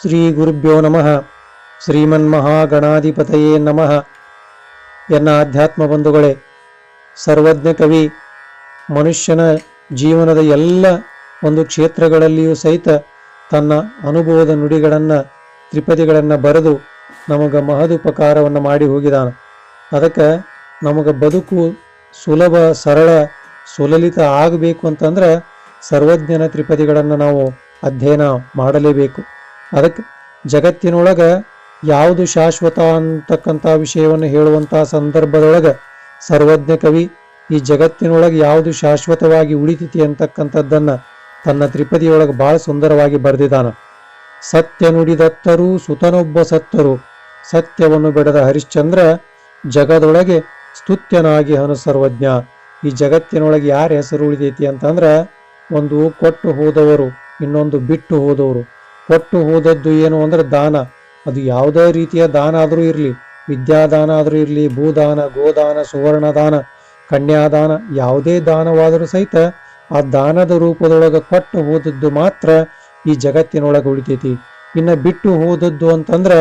ಶ್ರೀ ಗುರುಭ್ಯೋ ನಮಃ. ಶ್ರೀಮನ್ಮಹಾಗಣಾಧಿಪತಯೇ ನಮಃ. ಎನ್ನ ಆಧ್ಯಾತ್ಮ ಬಂಧುಗಳೇ, ಸರ್ವಜ್ಞ ಕವಿ, ಮನುಷ್ಯನ ಜೀವನದ ಎಲ್ಲ ಒಂದು ಕ್ಷೇತ್ರಗಳಲ್ಲಿಯೂ ಸಹಿತ ತನ್ನ ಅನುಭವದ ನುಡಿಗಳನ್ನು, ತ್ರಿಪದಿಗಳನ್ನು ಬರೆದು ನಮಗೆ ಮಹದುಪಕಾರವನ್ನು ಮಾಡಿ ಹೋಗಿದಾನ. ಅದಕ್ಕೆ ನಮಗೆ ಬದುಕು ಸುಲಭ, ಸರಳ, ಸುಲಲಿತ ಆಗಬೇಕು ಅಂತಂದ್ರೆ ಸರ್ವಜ್ಞನ ತ್ರಿಪದಿಗಳನ್ನು ನಾವು ಅಧ್ಯಯನ ಮಾಡಲೇಬೇಕು. ಅದಕ್ಕೆ ಜಗತ್ತಿನೊಳಗೆ ಯಾವುದು ಶಾಶ್ವತ ಅಂತಕ್ಕಂಥ ವಿಷಯವನ್ನು ಹೇಳುವಂಥ ಸಂದರ್ಭದೊಳಗೆ ಸರ್ವಜ್ಞ ಕವಿ ಈ ಜಗತ್ತಿನೊಳಗೆ ಯಾವುದು ಶಾಶ್ವತವಾಗಿ ಉಳಿತೈತಿ ಅಂತಕ್ಕಂಥದ್ದನ್ನು ತನ್ನ ತ್ರಿಪದಿಯೊಳಗೆ ಬಹಳ ಸುಂದರವಾಗಿ ಬರೆದಿದ್ದಾನ. ಸತ್ಯ ನುಡಿದತ್ತರು, ಸುತನೊಬ್ಬ ಸತ್ತರು. ಸತ್ಯವನ್ನು ಬಿಡದ ಹರಿಶ್ಚಂದ್ರ ಜಗದೊಳಗೆ ಸ್ತುತ್ಯನಾಗಿ ಹನು ಸರ್ವಜ್ಞ. ಈ ಜಗತ್ತಿನೊಳಗೆ ಯಾರ ಹೆಸರು ಉಳಿದೈತಿ ಅಂತಂದ್ರೆ ಒಂದು ಕೊಟ್ಟು ಹೋದವರು, ಇನ್ನೊಂದು ಬಿಟ್ಟು ಹೋದವರು. ಕೊಟ್ಟು ಹೋದದ್ದು ಏನು ಅಂದ್ರೆ ದಾನ. ಅದು ಯಾವುದೇ ರೀತಿಯ ದಾನ ಆದರೂ ಇರಲಿ. ವಿದ್ಯಾದಾನ ಆದರೂ ಇರಲಿ, ಭೂದಾನ, ಗೋದಾನ ಸುವರ್ಣ ದಾನ ಕನ್ಯಾದಾನ, ಯಾವುದೇ ದಾನವಾದರೂ ಸಹಿತ ಆ ದಾನದ ರೂಪದೊಳಗೆ ಕೊಟ್ಟು ಹೋದದ್ದು ಮಾತ್ರ ಈ ಜಗತ್ತಿನೊಳಗೆ ಉಳಿತೈತಿ. ಇನ್ನು ಬಿಟ್ಟು ಹೋದದ್ದು ಅಂತಂದ್ರೆ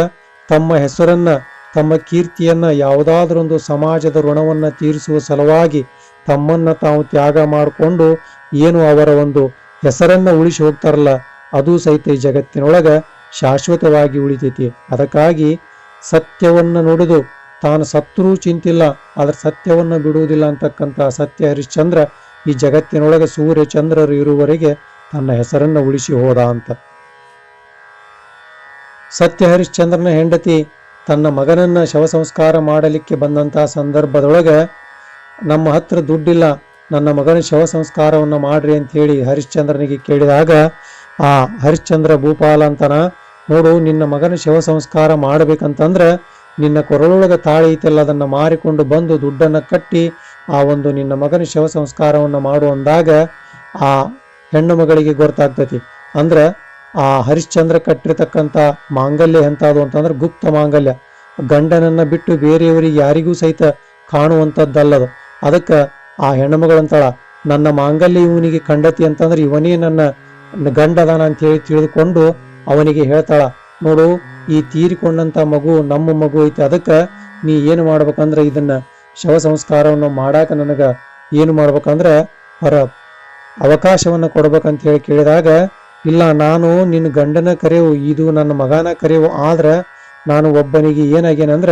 ತಮ್ಮ ಹೆಸರನ್ನ, ತಮ್ಮ ಕೀರ್ತಿಯನ್ನ ಯಾವುದಾದ್ರೊಂದು ಸಮಾಜದ ಋಣವನ್ನು ತೀರಿಸುವ ಸಲುವಾಗಿ ತಮ್ಮನ್ನ ತಾವು ತ್ಯಾಗ ಮಾಡಿಕೊಂಡು ಏನು ಅವರ ಒಂದು ಹೆಸರನ್ನ ಉಳಿಸಿ ಹೋಗ್ತಾರಲ್ಲ ಅದು ಸಹಿತ ಈ ಜಗತ್ತಿನೊಳಗ ಶಾಶ್ವತವಾಗಿ ಉಳಿತೈತಿ. ಅದಕ್ಕಾಗಿ ಸತ್ಯವನ್ನ ನುಡಿದು ತಾನು ಸತ್ರೂ ಚಿಂತಿಲ್ಲ, ಆದರೆ ಸತ್ಯವನ್ನ ಬಿಡುವುದಿಲ್ಲ ಅಂತಕ್ಕಂಥ ಸತ್ಯ ಹರಿಶ್ಚಂದ್ರ ಈ ಜಗತ್ತಿನೊಳಗೆ ಸೂರ್ಯ ಚಂದ್ರರು ಇರುವವರೆಗೆ ತನ್ನ ಹೆಸರನ್ನ ಉಳಿಸಿ ಹೋದ ಅಂತ. ಸತ್ಯ ಹರಿಶ್ಚಂದ್ರನ ಹೆಂಡತಿ ತನ್ನ ಮಗನನ್ನ ಶವ ಸಂಸ್ಕಾರ ಮಾಡಲಿಕ್ಕೆ ಬಂದಂತಹ ಸಂದರ್ಭದೊಳಗೆ, ನಮ್ಮ ಹತ್ರ ದುಡ್ಡಿಲ್ಲ, ನನ್ನ ಮಗನ ಶವ ಸಂಸ್ಕಾರವನ್ನು ಮಾಡ್ರಿ ಅಂತ ಹೇಳಿ ಹರಿಶ್ಚಂದ್ರನಿಗೆ ಕೇಳಿದಾಗ ಆ ಹರಿಶ್ಚಂದ್ರ ಭೂಪಾಲ ಅಂತನ, ನೋಡು, ನಿನ್ನ ಮಗನ ಶವ ಸಂಸ್ಕಾರ ಮಾಡಬೇಕಂತಂದ್ರೆ, ನಿನ್ನ ಕೊರಳೊಳಗೆ ತಾಳಿ ಐತಲ್ಲ, ಅದನ್ನು ಮಾರಿಕೊಂಡು ಬಂದು ದುಡ್ಡನ್ನು ಕಟ್ಟಿ, ಆ ಒಂದು ನಿನ್ನ ಮಗನ ಶವ ಸಂಸ್ಕಾರವನ್ನು ಮಾಡು ಅಂದಾಗ, ಆ ಹೆಣ್ಣು ಮಗಳಿಗೆ ಗೊತ್ತಾಗ್ತತಿ. ಅಂದ್ರೆ, ಆ ಹರಿಶ್ಚಂದ್ರ ಕಟ್ಟಿರ್ತಕ್ಕಂಥ ಮಾಂಗಲ್ಯ ಎಂಥದ್ದು ಅಂತಂದ್ರೆ ಗುಪ್ತ ಮಾಂಗಲ್ಯ. ಗಂಡನನ್ನ ಬಿಟ್ಟು ಬೇರೆಯವರಿಗೆ ಯಾರಿಗೂ ಸಹಿತ ಕಾಣುವಂಥದ್ದಲ್ಲದು ಅದಕ್ಕೆ ಆ ಹೆಣ್ಣುಮಗಳಂತಾಳ ನನ್ನ ಮಾಂಗಲ್ಯ ಇವನಿಗೆ ಕಂಡತಿ ಅಂತಂದ್ರೆ ಇವನೇ ನನ್ನ ಗಂಡದಾನ ಅಂತ ಹೇಳಿ ತಿಳಿದುಕೊಂಡು ಅವನಿಗೆ ಹೇಳ್ತಾಳ, ನೋಡು, ಈ ತೀರಿಕೊಂಡಂತ ಮಗು ನಮ್ಮ ಮಗು ಐತಿ, ಅದಕ್ಕೆ ನೀ ಏನು ಮಾಡ್ಬೇಕಂದ್ರೆ ಇದನ್ನ ಶವ ಸಂಸ್ಕಾರವನ್ನು ಮಾಡಾಕ ನನಗ ಏನು ಮಾಡ್ಬೇಕಂದ್ರೆ ಹೊರ ಅವಕಾಶವನ್ನ ಕೊಡ್ಬೇಕಂತ ಹೇಳಿ ಕೇಳಿದಾಗ, ಇಲ್ಲ, ನಾನು ನಿನ್ನ ಗಂಡನ ಕರೆವು, ಇದು ನನ್ನ ಮಗನ ಕರೆವು, ಆದ್ರ ನಾನು ಒಬ್ಬನಿಗೆ ಏನಾಗೇನಂದ್ರ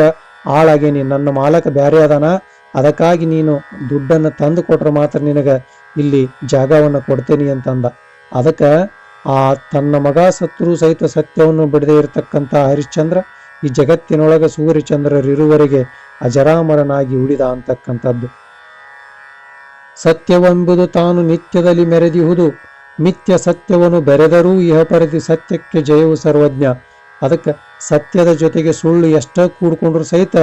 ಆಳಾಗೇನಿ ನನ್ನ ಮಾಲಕ ಬ್ಯಾರೆ ಅದಾನ, ಅದಕ್ಕಾಗಿ ನೀನು ದುಡ್ಡನ್ನು ತಂದು ಕೊಟ್ರೆ ಮಾತ್ರ ನಿನಗ ಇಲ್ಲಿ ಜಾಗವನ್ನು ಕೊಡ್ತೇನೆ ಅಂತಂದ. ಅದಕ್ಕೆ ಆ ತನ್ನ ಮಗ ಸತ್ರು ಸಹಿತ ಸತ್ಯವನ್ನು ಬಿಡದೇ ಇರತಕ್ಕಂಥ ಹರಿಶ್ಚಂದ್ರ ಈ ಜಗತ್ತಿನೊಳಗೆ ಸೂರ್ಯಚಂದ್ರರಿರುವರೆಗೆ ಅಜರಾಮರನಾಗಿ ಉಳಿದ ಅಂತಕ್ಕಂಥದ್ದು. ಸತ್ಯವೆಂಬುದು ತಾನು ನಿತ್ಯದಲ್ಲಿ ಮೆರೆದಿಹುದು ನಿತ್ಯ ಸತ್ಯವನ್ನು ಬೆರೆದರೂ ಇಹ ಸತ್ಯಕ್ಕೆ ಜಯವು ಸರ್ವಜ್ಞ. ಅದಕ್ಕೆ ಸತ್ಯದ ಜೊತೆಗೆ ಸುಳ್ಳು ಎಷ್ಟ ಕೂಡ್ಕೊಂಡ್ರು ಸಹಿತ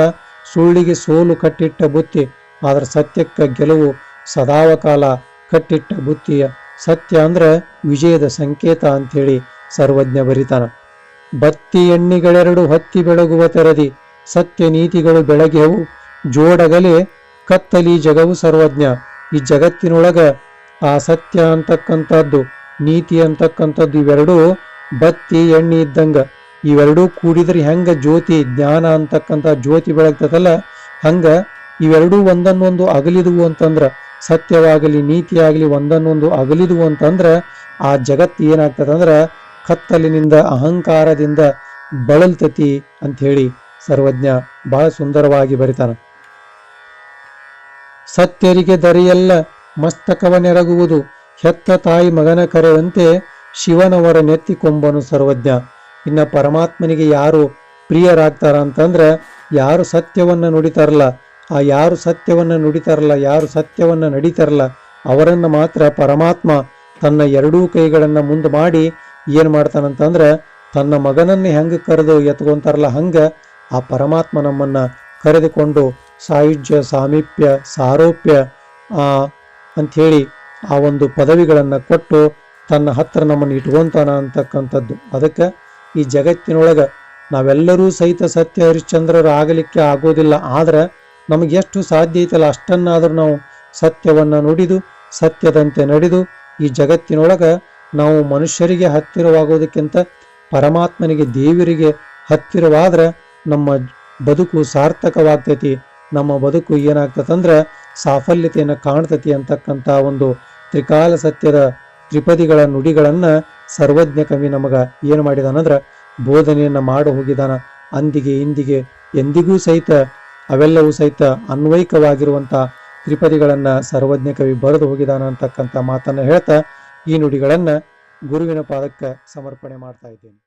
ಸುಳ್ಳಿಗೆ ಸೋಲು ಕಟ್ಟಿಟ್ಟ ಬುತ್ತಿ, ಆದರೆ ಸತ್ಯಕ್ಕೆ ಗೆಲುವು ಸದಾವಕಾಲ ಕಟ್ಟಿಟ್ಟ ಬುತ್ತಿಯ ಸತ್ಯ ಅಂದ್ರೆ ವಿಜಯದ ಸಂಕೇತ ಅಂಥೇಳಿ ಸರ್ವಜ್ಞ ಬರಿತಾನ. ಬತ್ತಿ ಎಣ್ಣಿಗಳೆರಡು ಹತ್ತಿ ಬೆಳಗುವ ತೆರದಿ, ಸತ್ಯ ನೀತಿಗಳು ಬೆಳಗೆವು ಜೋಡಗಲೆ ಕತ್ತಲಿ ಜಗವು ಸರ್ವಜ್ಞ. ಈ ಜಗತ್ತಿನೊಳಗ ಆ ಸತ್ಯ ಅಂತಕ್ಕಂಥದ್ದು, ನೀತಿ ಅಂತಕ್ಕಂಥದ್ದು ಇವೆರಡೂ ಬತ್ತಿ, ಎಣ್ಣೆ ಇದ್ದಂಗ. ಇವೆರಡೂ ಕೂಡಿದ್ರೆ ಹೆಂಗ ಜ್ಯೋತಿ, ಜ್ಞಾನ ಅಂತಕ್ಕಂಥ ಜ್ಯೋತಿ ಬೆಳಗ್ತದಲ್ಲ, ಹಂಗ ಇವೆರಡೂ ಒಂದನ್ನೊಂದು ಅಗಲಿದುವು ಅಂತಂದ್ರ, ಸತ್ಯವಾಗಲಿ, ನೀತಿಯಾಗಲಿ ಒಂದನ್ನೊಂದು ಅಗಲಿದುವು ಅಂತಂದ್ರ, ಆ ಜಗತ್ತು ಏನಾಗ್ತದಂದ್ರ, ಕತ್ತಲಿನಿಂದ, ಅಹಂಕಾರದಿಂದ ಬಳಲ್ತತಿ ಅಂತ ಹೇಳಿ ಸರ್ವಜ್ಞ ಬಹಳ ಸುಂದರವಾಗಿ ಬರಿತಾನ. ಸತ್ಯರಿಗೆ ದರಿಯಲ್ಲ ಮಸ್ತಕವನೆರಗುವುದು, ಹೆತ್ತ ತಾಯಿ ಮಗನ ಕರೆಯಂತೆ ಶಿವನವರ ನೆತ್ತಿಕೊಂಬನು ಸರ್ವಜ್ಞ. ಇನ್ನ ಪರಮಾತ್ಮನಿಗೆ ಯಾರು ಪ್ರಿಯರಾಗ್ತಾರ ಅಂತಂದ್ರ, ಯಾರು ಸತ್ಯವನ್ನ ನುಡಿತಾರಲ್ಲ ಆ ಯಾರು ಸತ್ಯವನ್ನು ನುಡಿತಾರಲ್ಲ, ಯಾರು ಸತ್ಯವನ್ನು ನಡೀತಾರಲ್ಲ, ಅವರನ್ನು ಮಾತ್ರ ಪರಮಾತ್ಮ ತನ್ನ ಎರಡೂ ಕೈಗಳನ್ನು ಮುಂದೆ ಮಾಡಿ ಏನು ಮಾಡ್ತಾನಂತಂದ್ರೆ ತನ್ನ ಮಗನನ್ನ ಹೆಂಗೆ ಕರೆದು ಎತ್ಕೊಂತಾರಲ್ಲ ಹಂಗೆ ಆ ಪರಮಾತ್ಮ ನಮ್ಮನ್ನು ಕರೆದುಕೊಂಡು ಸಾಯುಜ್ಯ, ಸಾಮೀಪ್ಯ, ಸಾರೋಪ್ಯ ಅಂಥೇಳಿ ಆ ಒಂದು ಪದವಿಗಳನ್ನು ಕೊಟ್ಟು ತನ್ನ ಹತ್ರ ನಮ್ಮನ್ನು ಇಟ್ಕೊಂತಾನ ಅಂತಕ್ಕಂಥದ್ದು. ಅದಕ್ಕೆ ಈ ಜಗತ್ತಿನೊಳಗೆ ನಾವೆಲ್ಲರೂ ಸಹಿತ ಸತ್ಯ ಹರಿಶ್ಚಂದ್ರರು ಆಗಲಿಕ್ಕೆ ಆಗೋದಿಲ್ಲ. ಆದ್ರೆ ನಮಗೆ ಎಷ್ಟು ಸಾಧ್ಯ ಐತಲ್ಲ ಅಷ್ಟನ್ನಾದರೂ ನಾವು ಸತ್ಯವನ್ನು ನುಡಿದು, ಸತ್ಯದಂತೆ ನಡೆದು ಈ ಜಗತ್ತಿನೊಳಗೆ ನಾವು ಮನುಷ್ಯರಿಗೆ ಹತ್ತಿರವಾಗೋದಕ್ಕಿಂತ ಪರಮಾತ್ಮನಿಗೆ ದೇವರಿಗೆ ಹತ್ತಿರವಾದ್ರೆ ನಮ್ಮ ಬದುಕು ಸಾರ್ಥಕವಾಗ್ತೈತಿ. ನಮ್ಮ ಬದುಕು ಏನಾಗ್ತದಂದ್ರೆ ಸಾಫಲ್ಯತೆಯನ್ನು ಕಾಣ್ತತಿ ಅಂತಕ್ಕಂಥ ಒಂದು ತ್ರಿಕಾಲ ಸತ್ಯದ ತ್ರಿಪದಿಗಳ ನುಡಿಗಳನ್ನು ಸರ್ವಜ್ಞ ಕವಿ ನಮಗ ಏನು ಮಾಡಿದಾನಂದ್ರೆ ಬೋಧನೆಯನ್ನು ಮಾಡಿ ಹೋಗಿದಾನ. ಅಂದಿಗೆ ಇಂದಿಗೆ ಎಂದಿಗೂ ಸಹಿತ ಅವೆಲ್ಲವೂ ಸಹಿತ ಅನ್ವಯಿಕವಾಗಿರುವಂತ ತ್ರಿಪದಿಗಳನ್ನ ಸರ್ವಜ್ಞ ಕವಿ ಬರೆದು ಹೋಗಿದಾನ ಅಂತಕ್ಕಂಥ ಮಾತನ್ನ ಹೇಳ್ತಾ ಈ ನುಡಿಗಳನ್ನ ಗುರುವಿನ ಪಾದಕ್ಕೆ ಸಮರ್ಪಣೆ ಮಾಡ್ತಾ ಇದ್ದೇನೆ.